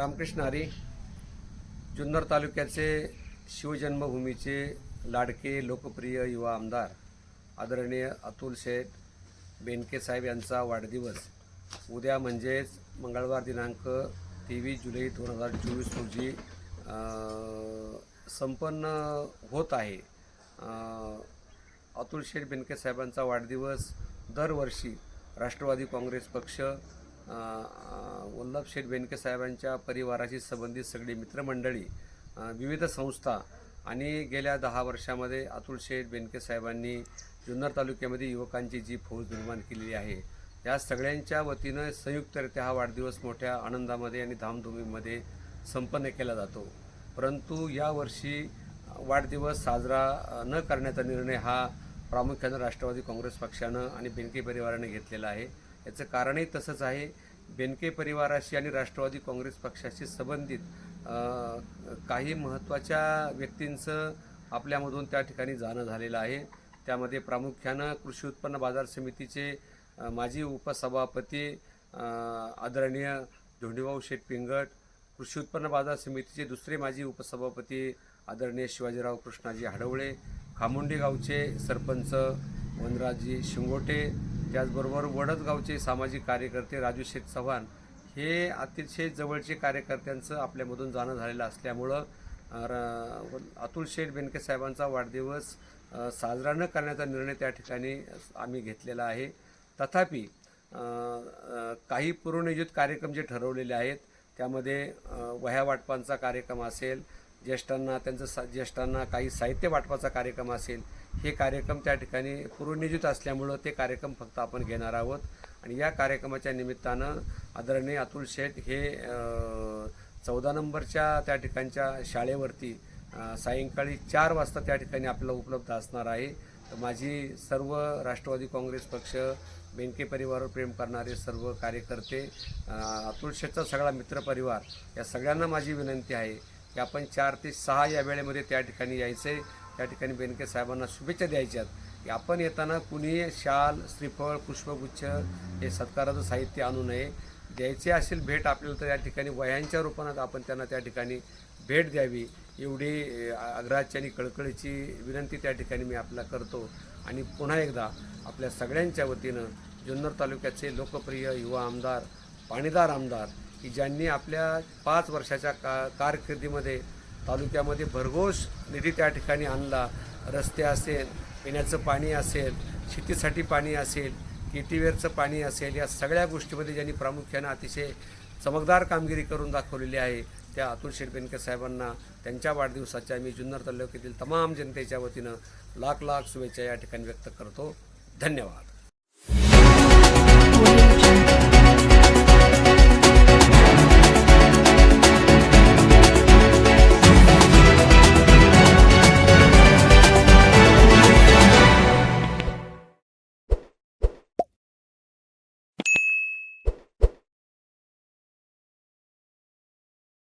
रामकृष्ण हरी जुन्नर तालुक्याचे शिवजन्मभूमीचे लाडके लोकप्रिय युवा आमदार आदरणीय अतुल शेठ बेनके साहेब यांचा वाढदिवस. उद्या म्हणजेच मंगळवार दिनांक तेवीस जुलै दोन हजार चोवीस रोजी संपन्न होत आहे. अतुल शेठ बेनके साहेबांचा वाढदिवस दरवर्षी राष्ट्रवादी काँग्रेस पक्ष वल्लभ शेठ बेनके साहेबांच्या परिवाराशी संबंधित सगळी मित्रमंडळी विविध संस्था आणि गेल्या दहा वर्षामध्ये अतुल शेठ बेनके साहेबांनी जुन्नर तालुक्यामध्ये युवकांची जी फौज निर्माण केलेली आहे या सगळ्यांच्या वतीनं संयुक्तरित्या हा वाढदिवस मोठ्या आनंदामध्ये आणि धामधुमीमध्ये संपन्न केला जातो. परंतु यावर्षी वाढदिवस साजरा न करण्याचा निर्णय हा प्रामुख्यानं राष्ट्रवादी काँग्रेस पक्षानं आणि बेनके परिवाराने घेतलेला आहे. याचं कारणही तसंच आहे. बेनके परिवाराशी आणि राष्ट्रवादी काँग्रेस पक्षाशी संबंधित काही महत्त्वाच्या व्यक्तींचं आपल्यामधून त्या ठिकाणी जाणं झालेलं आहे. त्यामध्ये प्रामुख्यानं कृषी उत्पन्न बाजार समितीचे माजी उपसभापती आदरणीय धोंडीभाऊ शेटपिंगट कृषी उत्पन्न बाजार समितीचे दुसरे माजी उपसभापती आदरणीय शिवाजीराव कृष्णाजी हडवळे खामुंडी गावचे सरपंच वनराजी शिंगोटे त्याचबरोबर वडदगावचे सामाजिक कार्यकर्ते राजू शेठ चव्हाण हे अतिशय जवळचे कार्यकर्त्यांचं आपल्यामधून जाणं झालेलं असल्यामुळं र- अतुल शेठ बेनके साहेबांचा वाढदिवस साजरा न करण्याचा निर्णय त्या ठिकाणी आम्ही घेतलेला आहे. तथापि काही पूर्वनियोजित कार्यक्रम जे ठरवलेले आहेत त्यामध्ये वह्या वाटपांचा कार्यक्रम असेल ज्येष्ठांना त्यांचं सा ज्येष्ठांना काही साहित्य वाटपाचा कार्यक्रम असेल हे कार्यक्रम त्या ठिकाणी पूर्वनियोजित असल्यामुळं ते कार्यक्रम फक्त आपण घेणार आहोत. आणि या कार्यक्रमाच्या निमित्तानं आदरणीय अतुल शेठ हे चौदा नंबरच्या त्या ठिकाणच्या शाळेवरती सायंकाळी चार वाजता त्या ठिकाणी आपल्याला उपलब्ध असणार आहे. तर माझी सर्व राष्ट्रवादी काँग्रेस पक्ष बेंके परिवारावर प्रेम करणारे सर्व कार्यकर्ते अतुल शेठचा सगळा मित्रपरिवार या सगळ्यांना माझी विनंती आहे की आपण चार ते सहा या वेळेमध्ये त्या ठिकाणी यायचे. त्या ठिकाणी बेनके साहेबांना शुभेच्छा द्यायच्यात. की आपण येताना कुणी शाल श्रीफळ पुष्पगुच्छ हे सत्काराचं साहित्य आणू नये. द्यायचे असेल भेट आपल्याला तर या ठिकाणी वह्यांच्या रूपानं आपण त्यांना त्या ठिकाणी भेट द्यावी. एवढी आग्रहाची आणि कळकळीची विनंती त्या ठिकाणी मी आपल्याला करतो. आणि पुन्हा एकदा आपल्या सगळ्यांच्या वतीनं जुन्नर तालुक्याचे लोकप्रिय युवा आमदार पाणीदार आमदार की ज्यांनी आपल्या पाच वर्षाच्या का कारकिर्दीमध्ये तालुक्यामध्ये भरघोस निधी त्या ठिकाणी आणला. रस्ते असेल पिण्याचं पाणी असेल शेतीसाठी पाणी असेल केटीवेरचं पाणी असेल या सगळ्या गोष्टीमध्ये ज्यांनी प्रामुख्यानं अतिशय चमकदार कामगिरी करून दाखवलेली आहे त्या अतुल शेटबेनकर साहेबांना त्यांच्या वाढदिवसाच्या मी जुन्नर तालुक्यातील तमाम जनतेच्या वतीनं लाख लाख शुभेच्छा या ठिकाणी व्यक्त करतो. धन्यवाद.